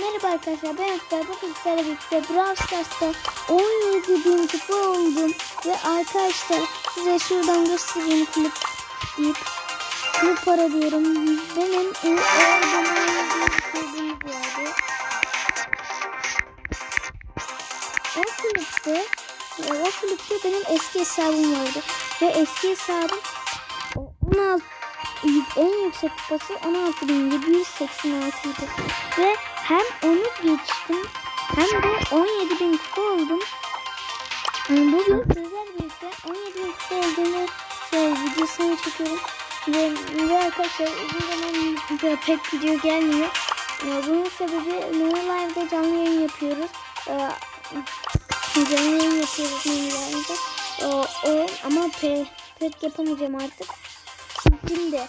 Merhaba arkadaşlar. Ben Efer bugün sizlerle birlikte Brawl Stars'ta 17 bin kupa oldum. Ve arkadaşlar size şuradan göstereyim klip deyip klip para diyorum. Benim e, eğer bana gördüğünüz yerde o klipte e, o klipte benim eski hesabım vardı. Ve eski hesabım o 16 en yüksek kupası 16.786 idi. Ve hem onu geçtim hem de 17.000 kupa oldum. Yani bugün sizler birlikte 17.000 kupa olduğunu şey, videosunu çekiyorum. Ve, ve arkadaşlar uzun zaman pek video gelmiyor. Ee, Bunun sebebi Nova Live'da canlı yayın yapıyoruz. Ee, Canlı yayın yapıyoruz Nova Live'da. O, o, ama pe, pek yapamayacağım artık. Şimdi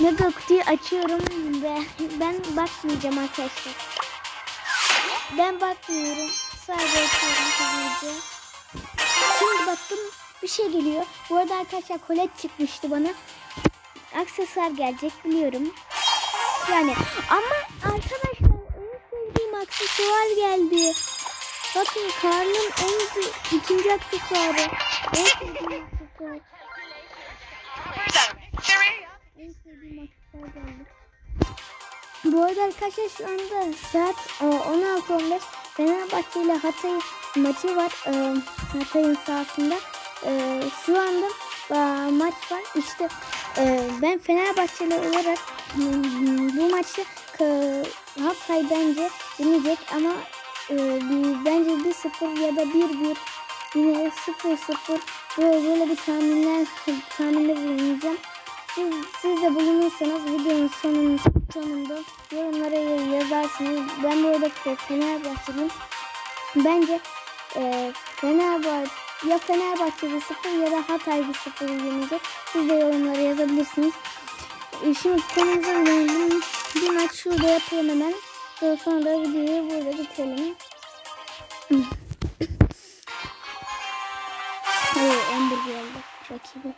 mega kutuyu açıyorum ve ben bakmayacağım arkadaşlar. Ben bakmıyorum. Sadece açıyorum. Şimdi baktım bir şey geliyor. Bu arada arkadaşlar kolet çıkmıştı bana. Aksesuar gelecek biliyorum. Yani ama arkadaşlar en sevdiğim aksesuar geldi. Bakın karnın en ikinci aksesuarı. En sevdiğim Bu arada arkadaşlar şu anda saat e, 16.15 Fenerbahçe ile Hatay maçı var. E, Hatay'ın sahasında. E, şu anda e, maç var. İşte e, ben Fenerbahçeli olarak bu maçta e, Hatay bence yenecek ama e, bence 1-0 ya da 1-1 yine 0-0 böyle, böyle bir tahminler tahminde bulunacağım. Siz, siz de bulunursanız videonun sonun, sonunda yorumlara yazarsınız. Ben bu arada Fe- Fenerbahçeliyim. Bence e, Fenerbahçe ya Fenerbahçe bir sıfır ya da Hatay bir sıfır yenecek. Siz de yorumlara yazabilirsiniz. E, şimdi konumuza dönelim. Bir maç şurada yapalım hemen. Sonra, sonra da videoyu burada bitirelim. Hayır, Ember geldi rakibi.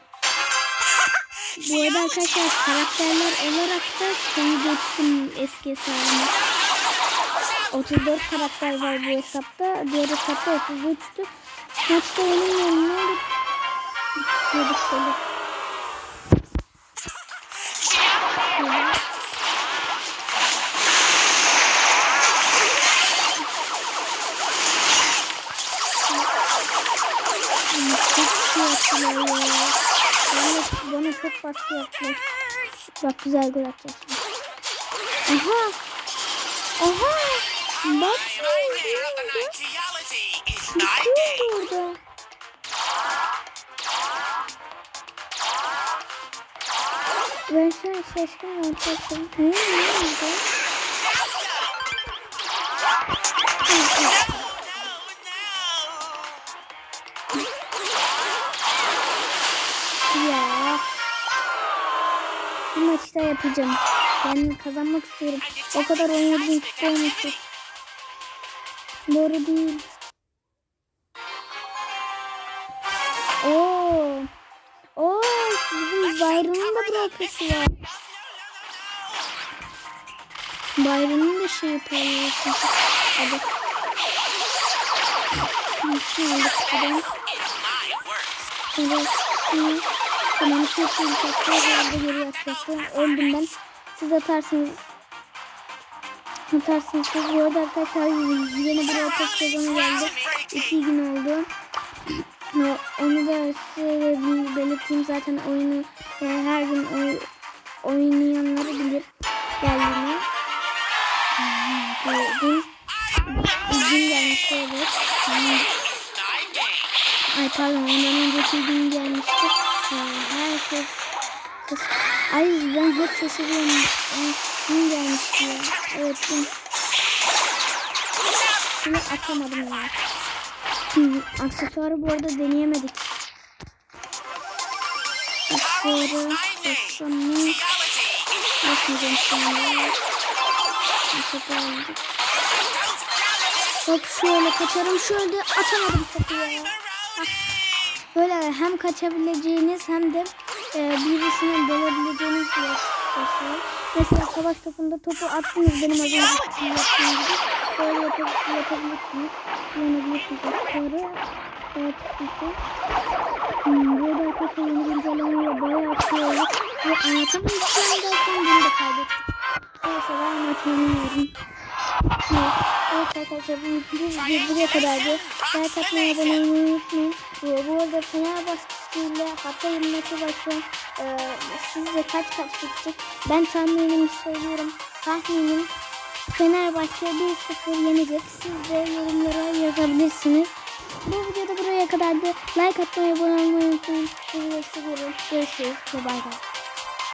Bu arada arkadaşlar karakterler olarak da şeyi geçtim eski hesabıma. 34 karakter var bu hesapta. Diğer hesapta 33'tü. Maçta ne olur. Yedik böyle. Çok şey yaptılar ya. Bana, bana çok baskı yaptılar. Bak güzel gol atacağız. Aha. Aha. Bak? Bir şey orada. Ben şu an şaşkın ortasım. Ne oldu? Ya. Bir maçta yapacağım. Ben kazanmak istiyorum. O kadar oynadım kupa olmuştu. Doğru değil. Oo. Oo, bizim Bayram'ın da bırakısı var. Bayram'ın da şey yapıyorsun. Hadi. Nasıl aldık? Şimdi şimdi tamam çok iyi tekrar yerde geri atacaktım. Öldüm ben. Siz atarsınız. Atarsınız siz. Bu arada arkadaşlar yeni bir orta sezonu geldi. İki gün oldu. Onu da size belirteyim zaten oyunu e, her gün oy, oynayanları bilir geldiğini. Dün, dün gelmişti evet. Ay pardon ondan önceki gün gelmişti. Ee, herkes kız. Ay ben hep şaşırıyorum. Dün gelmişti ya. Evet dün. Bunu atamadım ya. Hmm, aksesuarı bu arada deneyemedik. Aksesuarı bassam mı? Basmayacağım şimdi. Aksesuarı. Hop şöyle kaçarım. Şöyle atamadım topu ya. Ah. Böyle hem kaçabileceğiniz hem de e, birisine dalabileceğiniz bir aksesuar. Mesela savaş topunda topu attınız benim az önce yaptığım gibi. Böyle yapab- yapabilirsiniz. Kullanabilirsiniz. Sonra evet işte. Hmm, burada arkadaşlar yeni güncellemeyle bayağı şey oldu. Ve anlatamayacağım derken bunu da kaybettik. Neyse ben anlatmıyorum. Evet, arkadaşlar bu video buraya kadardı. Like atmayı, abone olmayı unutmayın. Bu arada Fenerbahçe ile Hatay maçı başlıyor. Ee, sizce kaç kaç bitecek? Ben tahminimi söylüyorum. Tahminim Fenerbahçe 1-0 yenecek. Siz de yorumlara yazabilirsiniz. Bu videoda buraya kadardı. Like atmayı, abone olmayı unutmayın. Sizi seviyorum. Görüşürüz. Bye bye.